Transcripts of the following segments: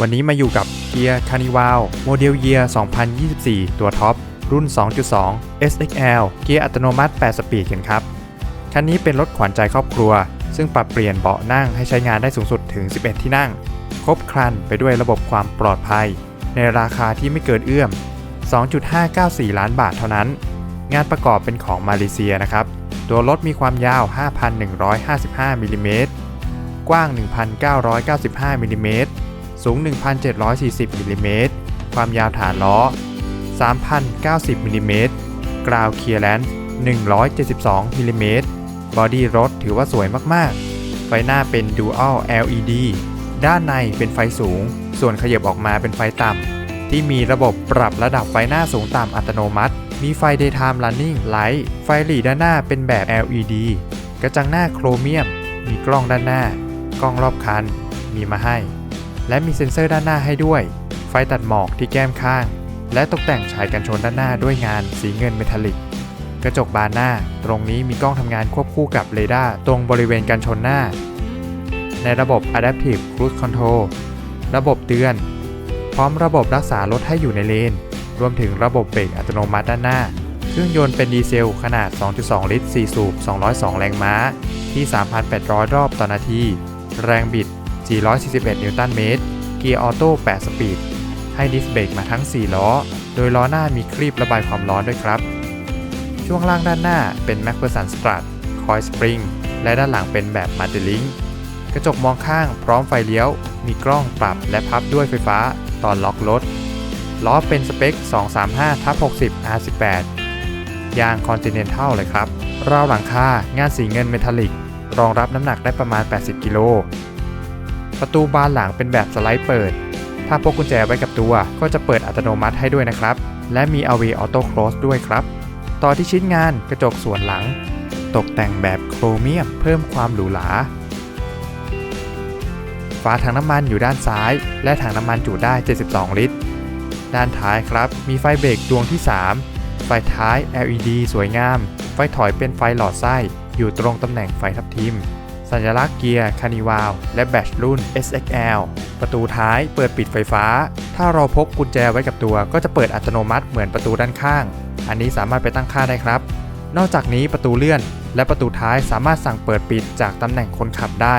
วันนี้มาอยู่กับเกียร์คานิว a l โมเดลเยียร์ 2024 ตัวท็อป รุ่น 2.2 SXL เกียร์อัตโนมัติ 8 สปีดกันครับ คันนี้เป็นรถขวัญใจครอบครัว ซึ่งปรับเปลี่ยนเบาะนั่งให้ใช้งานได้สูงสุดถึง 11 ที่นั่ง ครบครันไปด้วยระบบความปลอดภัย ในราคาที่ไม่เกินเอื้อม 2.594 ล้านบาทเท่านั้น งานประกอบเป็นของมาเลเซียนะครับ ตัวรถมีความยาว 5,155มิลลิเมตรกว้าง 1,995มิลลิเมตร สูง 1,740มิลลิเมตรความยาวฐานล้อ 3,090มิลลิเมตรกราวเคลียร์แลนซ์172มิลลิเมตรบอดี้รถถือว่าสวยมากๆ ไฟหน้าเป็น Dual LED ด้านในเป็นไฟสูง ส่วนขยับออกมาเป็นไฟต่ำ ที่มีระบบปรับระดับไฟหน้าสูงต่ำอัตโนมัติ มีไฟ Daytime Running Light ไฟหลีด้านหน้าเป็นแบบ LED กระจังหน้าโครเมียม มีกล้องด้านหน้า กล้องรอบคัน มีมาให้ และมีเซ็นเซอร์ด้านหน้าให้ด้วย ไฟตัดหมอกที่แก้มข้าง และตกแต่งฉายกันชนด้านหน้าด้วยงานสีเงินเมทัลลิก กระจกบานหน้า ตรงนี้มีกล้องทำงานควบคู่กับเรดาร์ตรงบริเวณกันชนหน้า ในระบบ Adaptive Cruise Control ระบบเตือน พร้อมระบบรักษารถให้อยู่ในเลน รวมถึงระบบเบรกอัตโนมัติด้านหน้าเครื่องยนต์เป็นดีเซลขนาด 2.2 ลิตร 4 สูบ 202 แรงม้า ที่ 3,800 รอบต่อนาที แรงบิด 441 นิวตันเมตร เกียร์ออโต้ 8 สปีด ให้ดิสเบรกมาทั้ง 4 ล้อ โดยล้อหน้ามีครีบระบายความร้อนด้วยครับ ช่วงล่างด้านหน้าเป็น m a c p h e r s o n Strut คอยสปริง และด้านหลังเป็นแบบ m a d e l i n g กระจกมองข้างพร้อมไฟเลี้ยว มีกล้องปรับและพับด้วยไฟฟ้าตอนล็อกรถ ล้อเป็นสเปค 235ทับ60 R18 ยาง Continental เลยครับ ราวหลังคางานสีเงินเมทัลลิก รองรับน้ำหนักได้ประมาณ 80 กิโล ประตูบานหลังเป็นแบบสไลด์เปิด ถ้าพกกุญแจไว้กับตัวก็จะเปิดอัตโนมัติให้ด้วยนะครับ และมี AV Auto Close ด้วยครับ ต่อที่ชิ้นงานกระจกส่วนหลัง ตกแต่งแบบโครเมียมเพิ่มความหรูหราฝาถังน้ำมันอยู่ด้านซ้าย และถังน้ำมันจุได้ 72 ลิตร ด้านท้ายครับ มีไฟเบรกดวงที่ 3 ไฟท้าย LED สวยงาม ไฟถอยเป็นไฟหลอดไส้อยู่ตรงตำแหน่งไฟทับทิม สัญลักษณ์เกียร์คานิว a l และแบตรุ่น SXL ประตูท้ายเปิดปิดไฟฟ้า ถ้าเราพกกุญแจไว้กับตัว ก็จะเปิดอัตโนมัติเหมือนประตูด้านข้าง อันนี้สามารถไปตั้งค่าได้ครับ นอกจากนี้ประตูเลื่อน และประตูท้ายสามารถสั่งเปิดปิดจากตำแหน่งคนขับได้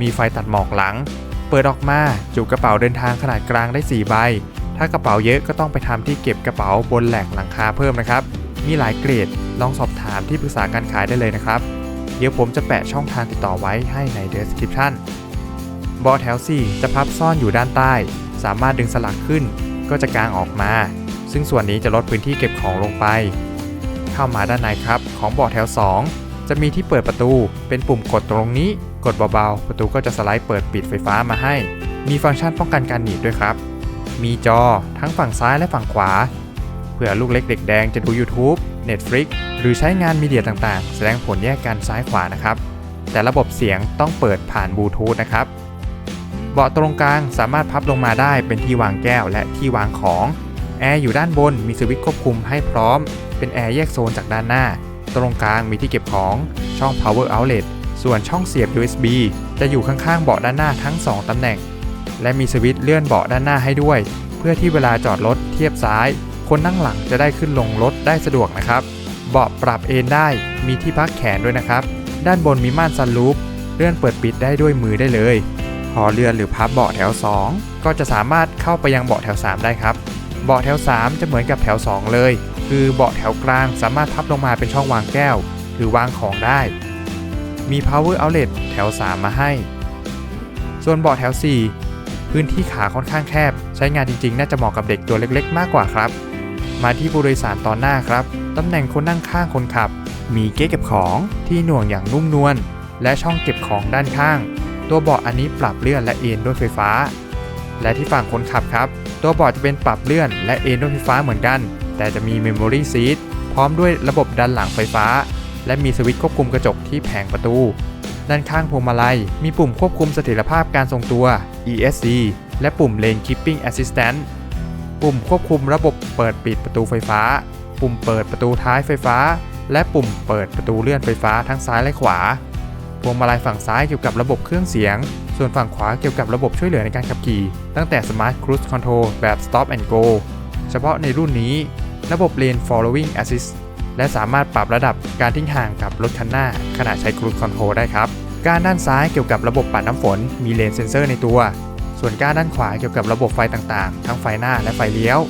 มีไฟตัดหมอกหลัง เปิดออกมาจุกระเป๋าเดินทางขนาดกลางได้ 4 ใบ ถ้ากระเป๋าเยอะก็ต้องไปทำที่เก็บกระเป๋าบนแหลกหลังคาเพิ่มนะครับ มีหลายเกรด ลองสอบถามที่ปรึกษาการขายได้เลยนะครับ เดี๋ยวผมจะแปะช่องทางติดต่อไว้ให้ใน description บาะแถว 4 จะพับซ่อนอยู่ด้านใต้ สามารถดึงสลักขึ้นก็จะกางออกมา ซึ่งส่วนนี้จะลดพื้นที่เก็บของลงไป เข้ามาด้านในครับ ของบาะแถว 2 จะมีที่เปิดประตู เป็นปุ่มกดตรงนี้ กดเบาๆ ประตูก็จะสไลด์เปิดปิดไฟฟ้ามาให้ มีฟังก์ชันป้องกันการหนีบด้วยครับ มีจอทั้งฝั่งซ้ายและฝั่งขวา เผื่อลูกเล็กเด็กแดงจะดู YouTube Netflix หรือใช้งานมีเดียต่างๆ แสดงผลแยกกันซ้ายขวานะครับ แต่ระบบเสียงต้องเปิดผ่านบลูทูธนะครับ เบาะตรงกลางสามารถพับลงมาได้เป็นที่วางแก้วและที่วางของ แอร์อยู่ด้านบนมีสวิตช์ควบคุมให้พร้อม เป็นแอร์แยกโซนจากด้านหน้า ตรงกลางมีที่เก็บของ ช่อง power outlet ส่วนช่องเสียบ USB จะอยู่ข้างๆเบาะด้านหน้าทั้ง 2ตำแหน่ง และมีสวิตช์เลื่อนเบาะด้านหน้าให้ด้วย เพื่อที่เวลาจอดรถเทียบซ้าย คนนั่งหลังจะได้ขึ้นลงรถได้สะดวกนะครับ เบาะปรับเอนได้มีที่พักแขนด้วยนะครับ ด้านบนมีม่านซันรูฟเลื่อนเปิดปิดได้ด้วยมือได้เลยพอเลื่อนหรือพับเบาะแถว 2 ก็จะสามารถเข้าไปยังเบาะแถว 3 ได้ครับ เบาะแถว 3 จะเหมือนกับแถว 2 เลย คือเบาะแถวกลางสามารถพับลงมาเป็นช่องวางแก้ว หรือวางของได้ มี power outlet แถว 3 มาให้ ส่วนเบาะแถว 4 พื้นที่ขาค่อนข้างแคบ ใช้งานจริงๆ น่าจะเหมาะกับเด็กตัวเล็กๆ มากกว่าครับ มาที่ผู้โดยสารตอนหน้าครับ ตำแหน่งคนนั่งข้างคนขับ มีเก๊ะเก็บของที่หน่วงอย่างนุ่มนวล และช่องเก็บของด้านข้าง ตัวเบาะอันนี้ปรับเลื่อนและเอ็นด้วยไฟฟ้า และที่ฝั่งคนขับครับ ตัวเบาะจะเป็นปรับเลื่อนและเอ็นด้วยไฟฟ้าเหมือนกัน แต่จะมี Memory Seat พร้อมด้วยระบบดันหลังไฟฟ้า และมีสวิตช์ควบคุมกระจกที่แผงประตู ด้านข้างพวงมาลัย มีปุ่มควบคุมเสถียรภาพการทรงตัว ESC และปุ่ม Lane Keeping Assistant ปุ่มควบคุมระบบเปิดปิดประตูไฟฟ้า ปุ่มเปิดประตูท้ายไฟฟ้า และปุ่มเปิดประตูเลื่อนไฟฟ้าทั้งซ้ายและขวา พวงมาลัยฝั่งซ้ายเกี่ยวกับระบบเครื่องเสียง ส่วนฝั่งขวาเกี่ยวกับระบบช่วยเหลือในการขับขี่ ตั้งแต่ Smart Cruise Control แบบ Stop and Go เฉพาะในรุ่นนี้ ระบบ Lane Following Assist และสามารถปรับระดับการทิ้งห่างกับรถคันหน้า ขณะใช้ Cruise Control ได้ครับ การด้านซ้ายเกี่ยวกับระบบปัดน้ำฝน มีเลนเซนเซอร์ในตัว ส่วนก้ารด้านขวาเกี่ยวกับระบบไฟต่างๆ ทั้งไฟหน้าและไฟเลี้ยว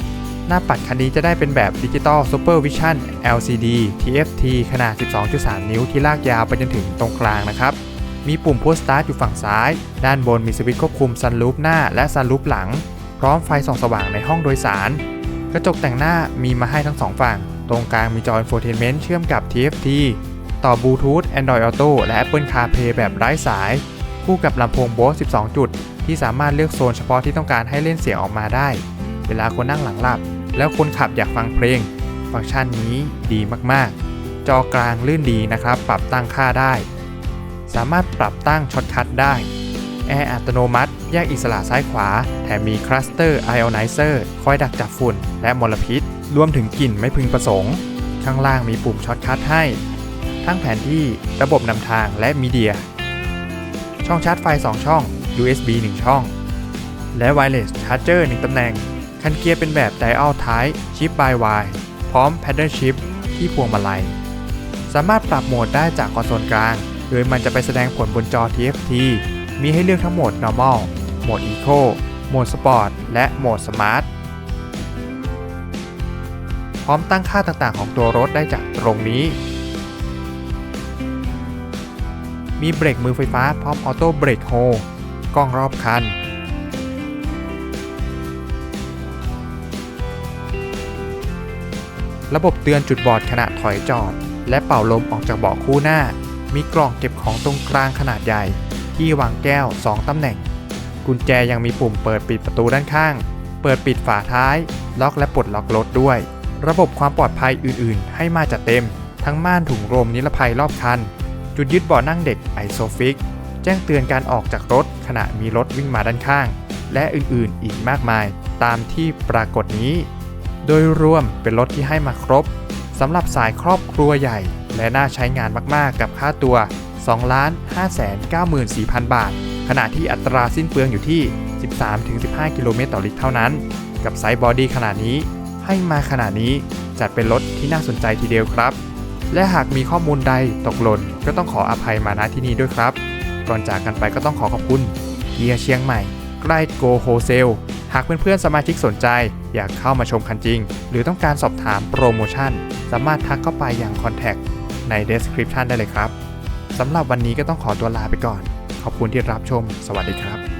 หน้าปัดคันนี้จะได้เป็นแบบดิจิตอล Super Vision LCD TFT ขนาด 12.3 นิ้วที่ลากยาวไปจนถึงตรงกลางนะครับ มีปุ่ม Push Start อยู่ฝั่งซ้าย ด้านบนมีสวิตช์ควบคุมซันรูฟหน้าและซันรูฟหลัง พร้อมไฟส่องสว่างในห้องโดยสาร กระจกแต่งหน้ามีมาให้ทั้งสองฝั่ง ตรงกลางมีจอ Infotainment เชื่อมกับ TFT ต่อบลูทูธ Android Auto และ Apple CarPlay แบบไร้สาย คู่กับลำโพง Bose 12 จุด ที่สามารถเลือกโซนเฉพาะที่ต้องการให้เล่นเสียงออกมาได้ เวลาคนนั่งหลังหลับ แล้วคนขับอยากฟังเพลง ฟังก์ชันนี้ดีมากๆ จอกลางลื่นดีนะครับ ปรับตั้งค่าได้ สามารถปรับตั้งช็อตคัทได้ แอร์อัตโนมัติ แยกอิสระซ้ายขวา แถมมีคลัสเตอร์ไอออนไนเซอร์คอยดักจับฝุ่น และมลพิษ รวมถึงกลิ่นไม่พึงประสงค์ ข้างล่างมีปุ่มช็อตคัทให้ ทั้งแผนที่ ระบบนำทาง และมีเดีย ช่องชาร์จไฟ 2 ช่อง USB 1 ช่อง และ Wireless Charger 1 ตำแหน่ง คันเกียร์เป็นแบบ Dial Type Shift by Y พร้อม Paddle Shift ที่พวงมาลัย สามารถปรับโหมดได้จากคอนโซลกลาง โดยมันจะไปแสดงผลบนจอ TFT มีให้เลือกทั้งโหมด Normal โหมด Eco โหมด Sport และโหมด Smart พร้อมตั้งค่าต่างๆ ของตัวรถได้จากตรงนี้ มีเบรกมือไฟฟ้าพร้อมออโต้เบรกโฮ กล้องรอบคัน ระบบเตือนจุดบอดขณะถอยจอด และเป่าลมออกจากเบาะคู่หน้า มีกล่องเก็บของตรงกลางขนาดใหญ่ ที่วางแก้ว 2 ตำแหน่ง กุญแจยังมีปุ่มเปิดปิดประตูด้านข้าง เปิดปิดฝาท้าย ล็อกและปลดล็อกรถด้วย ระบบความปลอดภัยอื่น ๆ ให้มาจัดเต็ม ทั้งม่านถุงลมนิรภัยรอบคัน จุดยึดเบาะนั่งเด็กไอโซฟิก แจ้งเตือนการออกจากรถขณะมีรถวิ่งมาด้านข้าง และอื่นๆ อีกมากมายตามที่ปรากฏนี้ โดยรวมเป็นรถที่ให้มาครบสำหรับสายครอบครัวใหญ่ และน่าใช้งานมากๆกับค่าตัว 2 5 9 4 0 0 0 บาท ขณะที่อัตราสิ้นเปลืองอยู่ที่ 13-15 กิโลเมตรต่อลิตรเท่านั้น กับไซส์บอดี้ขนาดนี้ให้มาขนาดนี้จัดเป็นรถที่น่าสนใจทีเดียวครับ และหากมีข้อมูลใดตกหล่นก็ต้องขออภัยมาณที่นี้ด้วยครับ ก่อนจากกันไปก็ต้องขอขอบคุณเกียร์เชียงใหม่ ใกล้โกโฮเซลหากเพื่อนๆสมาชิกสนใจ อยากเข้ามาชมคันจริง หรือต้องการสอบถามโปรโมชั่น สามารถทักเข้าไปอย่างคอนแทคใน description ได้เลยครับสำหรับวันนี้ก็ต้องขอตัวลาไปก่อน ขอบคุณที่รับชม สวัสดีครับ